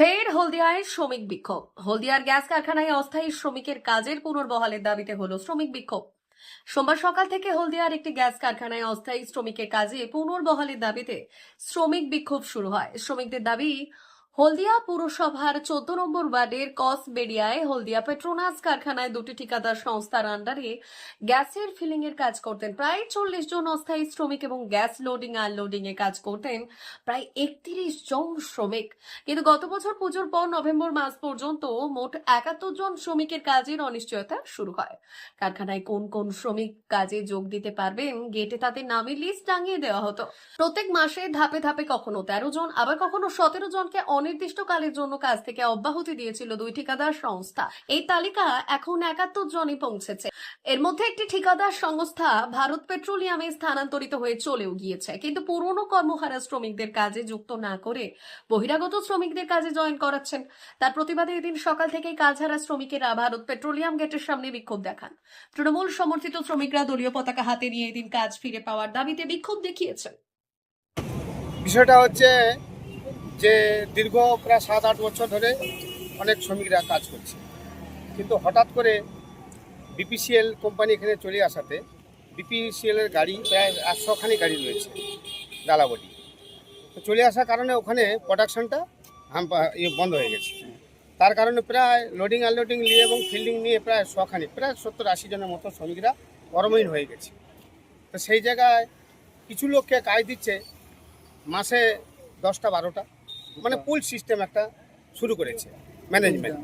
ফের হলদিয়ায় শ্রমিক বিক্ষোভ। হলদিয়ার গ্যাস কারখানায় অস্থায়ী শ্রমিকের কাজের পুনর্বহালের দাবিতে হল শ্রমিক বিক্ষোভ। সোমবার সকাল থেকে হলদিয়ার একটি গ্যাস কারখানায় অস্থায়ী শ্রমিকের কাজে পুনর্বহালের দাবিতে শ্রমিক বিক্ষোভ শুরু হয়। শ্রমিকদের দাবি হলদিয়া পুরসভার চোদ্দ নম্বর ওয়ার্ডের কসবেড়িয়ায় হলদিয়া পেট্রোনাস কারখানায় দুটি ঠিকাদার সংস্থার আন্ডারে গ্যাসের ফিলিং এর কাজ করতেন। প্রায় চল্লিশ জন অস্থায়ী শ্রমিক এবং গ্যাস লোডিং, আনলোডিং এ কাজ করতেন। প্রায় একত্রিশ জন শ্রমিক। কিন্তু গত বছর পুজোর পর নভেম্বর মাস পর্যন্ত মোট একাত্তর জন শ্রমিকের কাজের অনিশ্চয়তা শুরু হয়। কারখানায় কোন কোন শ্রমিক কাজে যোগ দিতে পারবেন, গেটে তাদের নামের লিস্ট টাঙিয়ে দেওয়া হতো। প্রত্যেক মাসে ধাপে ধাপে কখনো তেরো জন, আবার কখনো সতেরো জনকে অনির্দিষ্টকালের জন্য কাজ থেকে অব্যাহতি দিয়েছিল দুই ঠিকাদার সংস্থা। এই তালিকা এখন একাত্তর জনই পৌঁছেছে। এর মধ্যে একটি ঠিকাদার সংস্থা ভারত পেট্রোলিয়ামে স্থানান্তরিত হয়ে চলেও গিয়েছে। কিন্তু পুরনো কর্মহারা শ্রমিকদের কাজে যুক্ত না করে বহিরাগত শ্রমিকদের কাজে জয়েন করাচ্ছেন। তার প্রতিবাদে এদিন সকাল থেকেই কাজহারা শ্রমিকেরা ভারত পেট্রোলিয়াম গেটের সামনে বিক্ষোভ দেখান। তৃণমূল সমর্থিত শ্রমিকরা দলীয় পতাকা হাতে নিয়ে এদিন কাজ ফিরে পাওয়ার দাবিতে বিক্ষোভ দেখিয়েছেন। বিষয়টা হচ্ছে যে দীর্ঘ প্রায় সাত, আট বছর ধরে অনেক শ্রমিকরা কাজ করছে। কিন্তু হঠাৎ করে বিপিসিএল কোম্পানি এখানে চলে আসাতে বিপিসিএলের গাড়ি প্রায় একশোখানি গাড়ি রয়েছে তো চলে আসার কারণে ওখানে প্রোডাকশনটা হাম্পা- ইয়ে বন্ধ হয়ে গেছে। তার কারণে প্রায় লোডিং আনলোডিং নিয়ে এবং ফিল্ডিং নিয়ে প্রায় শখানি, প্রায় সত্তর আশি জনের মতো শ্রমিকরা কর্মহীন হয়ে গেছে। তো সেই জায়গায় কিছু লোককে কাজ দিচ্ছে মাসে দশটা, বারোটা। মানে পুল সিস্টেম একটা শুরু করেছে ম্যানেজমেন্ট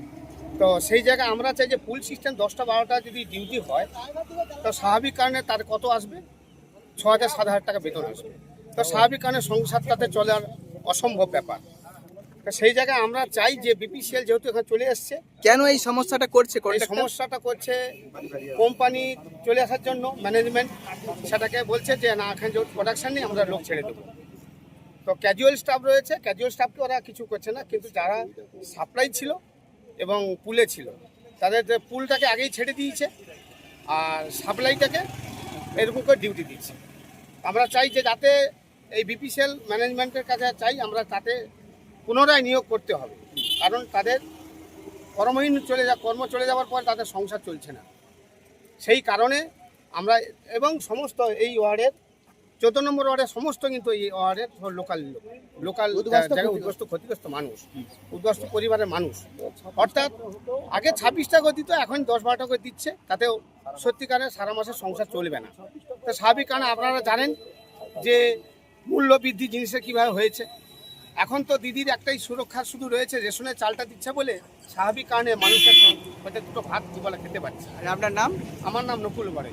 তো সেই জায়গায় আমরা চাই যে পুল সিস্টেম দশটা বারোটা যদি ডিউটি হয় তো স্বাভাবিক কারণে তার কত আসবে? ছ হাজার সাত হাজার টাকা বেতন আসবে। তো স্বাভাবিক কারণে সংসারটাতে চলার অসম্ভব ব্যাপার। তো সেই জায়গায় আমরা চাই যে বিপিসিএল যেহেতু এখানে চলে এসছে কেন এই সমস্যাটা করছে এই সমস্যাটা করছে কোম্পানি চলে আসার জন্য ম্যানেজমেন্ট সেটাকে বলছে যে না এখানে যেহেতু প্রোডাকশন নেই আমরা লোক ছেড়ে দেবো। তো ক্যাজুয়াল স্টাফ রয়েছে ক্যাজুয়াল স্টাফকে ওরা কিছু করছে না, কিন্তু যারা সাপ্লাই ছিল এবং পুলে ছিল, তাদের পুলটাকে আগেই ছেড়ে দিয়েছে আর সাপ্লাইটাকে এরকম করে ডিউটি দিচ্ছে। আমরা চাই যে যাতে এই বিপিসিএল ম্যানেজমেন্টের কাছে চাই, আমরা তাতে পুনরায় নিয়োগ করতে হবে, কারণ তাদের কর্মহীন চলে যা, কর্ম চলে যাওয়ার পর তাদের সংসার চলছে না। সেই কারণে আমরা এবং সমস্ত এই ওয়ার্ডের চোদ্দ নম্বর ওয়ার্ডের সমস্ত কিন্তু এই ওয়ার্ডের লোকাল লোকাল জায়গায় উদ্গস্ত ক্ষতিগ্রস্ত মানুষ। উদ্গস্ত পরিবারের মানুষ। অর্থাৎ আগে ছাব্বিশটা করে দিত এখন দশ বারোটা করে দিচ্ছে। তাতেও সত্যিকারে সারা মাসের সংসার চলবে না। তো স্বাভাবিক কারণে আপনারা জানেন যে মূল্য বৃদ্ধি জিনিসের কীভাবে হয়েছে। এখন তো দিদির একটাই সুরক্ষা শুধু রয়েছে রেশনের চালটা দিচ্ছে বলে স্বাভাবিক কারণে মানুষের হয়তো দুটো ভাত দুবেলা খেতে পারছে আর আপনার নাম? আমার নাম নকুল বড়ে।